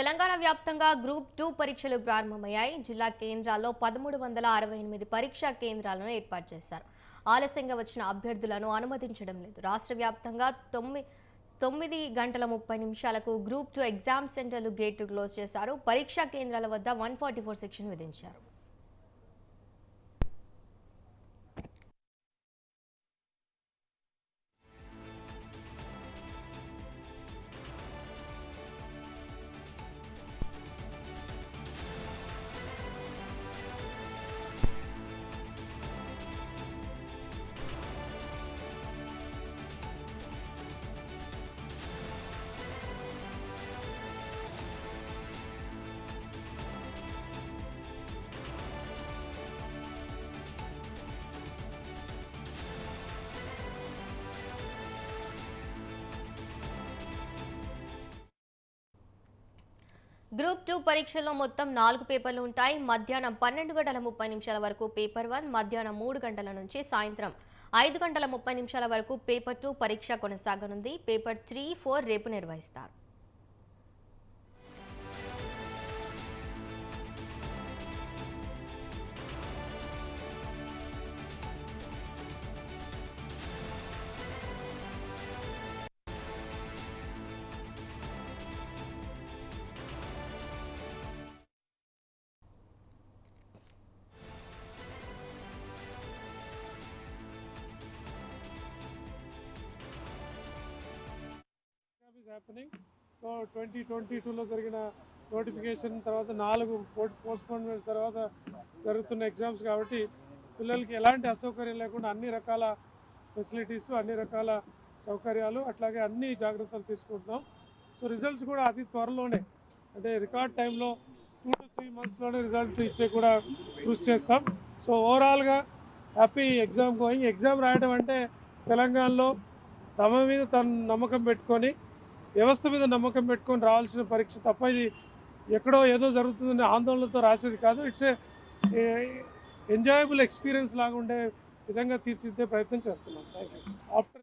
తెలంగాణ వ్యాప్తంగా group two పరీక్షలు ప్రారంభమయ్యాయి. జిల్లా కేంద్రాల్లో పదమూడు వందల అరవై ఎనిమిది పరీక్షా కేంద్రాలను ఏర్పాటు చేశారు. ఆలస్యంగా వచ్చిన అభ్యర్థులను అనుమతించడం లేదు. రాష్ట్ర వ్యాప్తంగా తొమ్మిది తొమ్మిది గంటల ముప్పై నిమిషాలకు గ్రూప్ టూ ఎగ్జామ్ సెంటర్లు గేట్లు క్లోజ్ చేశారు. పరీక్షా కేంద్రాల వద్ద వన్ ఫార్టీ ఫోర్ సెక్షన్ విధించారు. గ్రూప్ టూ పరీక్షల్లో మొత్తం నాలుగు పేపర్లు ఉంటాయి. మధ్యాహ్నం పన్నెండు గంటల ముప్పై నిమిషాల వరకు పేపర్ వన్ మధ్యాహ్నం మూడు గంటల నుంచి సాయంత్రం ఐదు గంటల ముప్పై నిమిషాల వరకు పేపర్ టూ పరీక్ష కొనసాగనుంది. పేపర్ త్రీ ఫోర్ రేపు నిర్వహిస్తారు. హ్యాపెనింగ్ సో ట్వంటీ ట్వంటీ టూలో జరిగిన నోటిఫికేషన్ తర్వాత నాలుగు పోస్ట్పోన్మెంట్స్ తర్వాత జరుగుతున్న ఎగ్జామ్స్ కాబట్టి పిల్లలకి ఎలాంటి అసౌకర్యం లేకుండా అన్ని రకాల ఫెసిలిటీస్ అన్ని రకాల సౌకర్యాలు అట్లాగే అన్ని జాగ్రత్తలు తీసుకుంటున్నాం. సో రిజల్ట్స్ కూడా అతి త్వరలోనే అంటే రికార్డ్ టైంలో టూ టు త్రీ మంత్స్లోనే రిజల్ట్స్ ఇచ్చే కూడా కృషి చేస్తాం. సో ఓవరాల్గా హ్యాపీ ఎగ్జామ్ గోయింగ్ ఎగ్జామ్ రాయడం అంటే తెలంగాణలో తమ మీద తను నమ్మకం పెట్టుకొని వ్యవస్థ మీద నమ్మకం పెట్టుకొని రావాల్సిన పరీక్ష తప్ప ఇది ఎక్కడో ఏదో జరుగుతుందనే ఆందోళనతో రాసేది కాదు. ఇట్స్ ఏ ఎంజాయబుల్ ఎక్స్పీరియన్స్ లాగా ఉండే విధంగా తీర్చిదిద్దే ప్రయత్నం చేస్తున్నాం. Thank you after